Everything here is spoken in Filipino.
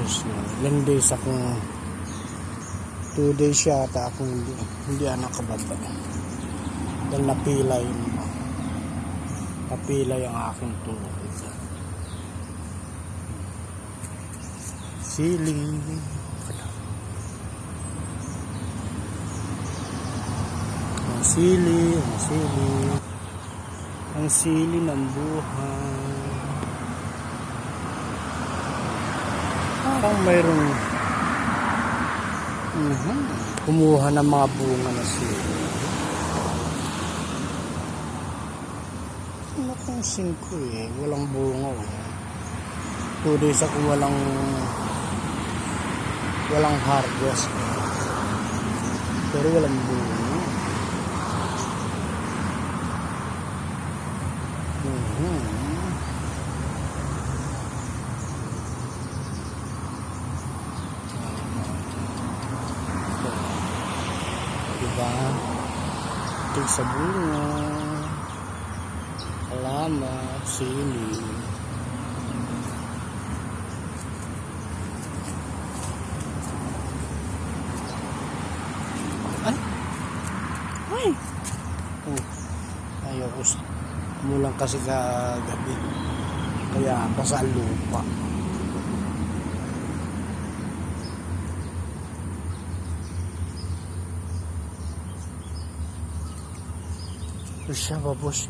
Diyos ko. Ilang days akong 2 days yata akong hindi, hindi ako nakababa. Dahil napilay. Napilay ang aking tuhod. Siling. Ang sili, ang sili. Ang sili ng buhay. Parang mayroong Mhm. kumuha ng mga bunga na sili. Kung singko eh, walang bunga oh. Two days ako walang walang harvest. Pero walang bunga. Mhm. Diba? Ito sa bunga. Salamat, sili. Ay! Ay! Oh, ayoko. Mulang kasi kagabi. Kaya ang lupa. chama Bush